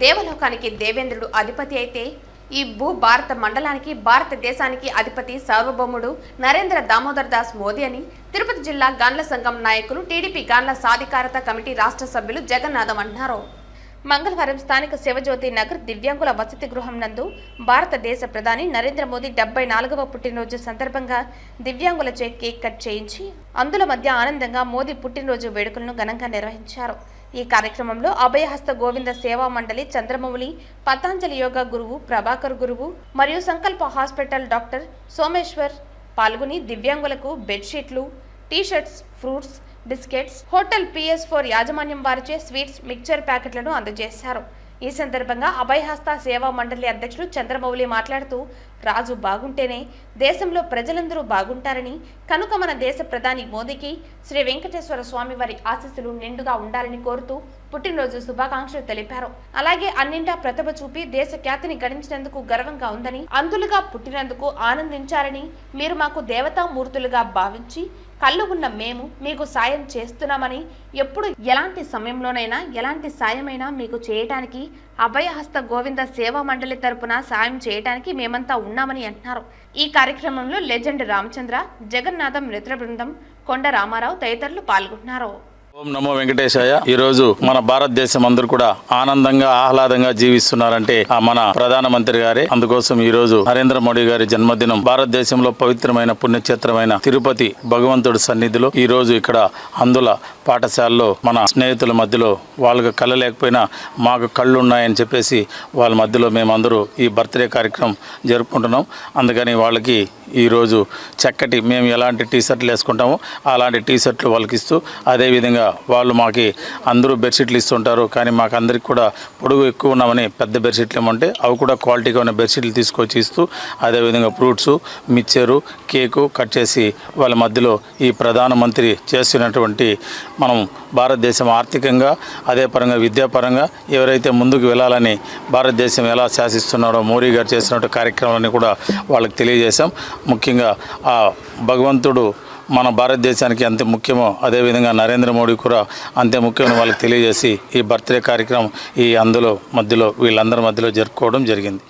దేవలోకానికి దేవేంద్రుడు అధిపతి అయితే ఈ భూ భారత మండలానికి భారతదేశానికి అధిపతి సార్వభౌముడు నరేంద్ర దామోదర్ దాస్ మోదీ అని తిరుపతి జిల్లా గాండ్ల సంఘం నాయకులు టీడీపీ గాండ్ల సాధికారత కమిటీ రాష్ట్ర సభ్యులు జగన్నాథం అన్నారు మంగళవారం స్థానిక శివజ్యోతి నగర్ దివ్యాంగుల వసతి గృహం నందు భారతదేశ ప్రధాని నరేంద్ర మోదీ డెబ్బై నాలుగవ పుట్టినరోజు సందర్భంగా దివ్యాంగులచే కేక్ కట్ చేయించి అందుల మధ్య ఆనందంగా మోదీ పుట్టినరోజు వేడుకలను ఘనంగా నిర్వహించారు. ఈ కార్యక్రమంలో అభయహస్త గోవింద సేవా మండలి చంద్రమౌళి పతాంజలి యోగా గురువు ప్రభాకర్ గురువు మరియు సంకల్ప హాస్పిటల్ డాక్టర్ సోమేశ్వర్ పాల్గొని దివ్యాంగులకు బెడ్షీట్లు t-shirts fruits biscuits hotel PS four యాజమాన్యం వారిచే స్వీట్స్ మిక్చర్ ప్యాకెట్లను అందజేశారు. ఈ సందర్భంగా అభయహస్త సేవా మండలి అధ్యక్షుడు చంద్రమౌళి మాట్లాడుతూ రాజు బాగుంటేనే దేశంలో ప్రజలందరూ బాగుంటారని కనుక మన దేశ ప్రధాని మోదీకి శ్రీ వెంకటేశ్వర స్వామి వారి ఆశీస్సులు నిండుగా ఉండాలని కోరుతూ పుట్టినరోజు శుభాకాంక్షలు తెలిపారు. అలాగే అన్నింటా ప్రతిభ చూపి దేశ ఖ్యాతిని గడించినందుకు గర్వంగా ఉందని అందులుగా పుట్టినందుకు ఆనందించారని మీరు మాకు దేవతామూర్తులుగా భావించి కళ్ళు ఉన్న మేము మీకు సాయం చేస్తున్నామని ఎప్పుడు ఎలాంటి సమయంలోనైనా ఎలాంటి సాయమైనా మీకు చేయటానికి అభయహస్త గోవింద సేవా మండలి తరపున సాయం చేయటానికి మేమంతా ఉన్నామని అంటున్నారు. ఈ కార్యక్రమంలో లెజెండ్ రామచంద్ర జగన్నాథం మిత్ర బృందం కొండ రామారావు తదితరులు పాల్గొన్నారు ఓం నమో వెంకటేశాయ. ఈ రోజు మన భారతదేశం అందరూ కూడా ఆనందంగా ఆహ్లాదంగా జీవిస్తున్నారంటే ఆ మన ప్రధానమంత్రి గారే. అందుకోసం ఈ రోజు నరేంద్ర మోడీ గారి జన్మదినం భారతదేశంలో పవిత్రమైన పుణ్యక్షేత్రమైన తిరుపతి భగవంతుడి సన్నిధిలో ఈ రోజు ఇక్కడ అందుల పాఠశాలలో మన స్నేహితుల మధ్యలో వాళ్ళకు కళ్ళ లేకపోయినా మాకు కళ్ళు ఉన్నాయని చెప్పేసి వాళ్ళ మధ్యలో మేమందరూ ఈ బర్త్డే కార్యక్రమం జరుపుకుంటున్నాం. అందుకని వాళ్ళకి ఈరోజు చక్కటి మేము ఎలాంటి టీ షర్ట్లు వేసుకుంటామో అలాంటి టీ షర్ట్లు వాళ్ళకి ఇస్తూ అదేవిధంగా వాళ్ళు మాకి అందరూ బెడ్షీట్లు ఇస్తుంటారు. కానీ మాకు అందరికి కూడా పొడుగు ఎక్కువ ఉన్నామని పెద్ద బెడ్షీట్లు ఏమంటే అవి కూడా క్వాలిటీగా ఉన్న బెడ్షీట్లు తీసుకొచ్చి ఇస్తూ అదేవిధంగా ఫ్రూట్స్ మిక్చరు కేకు కట్ చేసి వాళ్ళ మధ్యలో ఈ ప్రధానమంత్రి చేస్తున్నటువంటి మనం భారతదేశం ఆర్థికంగా అదే పరంగా విద్యాపరంగా ఎవరైతే ముందుకు వెళ్ళాలని భారతదేశం ఎలా శాసిస్తున్నారో మోడీ గారు చేసినటువంటి కార్యక్రమాన్ని కూడా వాళ్ళకి తెలియజేశాం. ముఖ్యంగా ఆ భగవంతుడు మన భారతదేశానికి అంతే ముఖ్యమో. అదేవిధంగా నరేంద్ర మోడీ కూడా అంతే ముఖ్యమని వాళ్ళకి తెలియజేసి ఈ బర్త్డే కార్యక్రమం ఈ అందులో మధ్యలో వీళ్ళందరి మధ్యలో జరుపుకోవడం జరిగింది.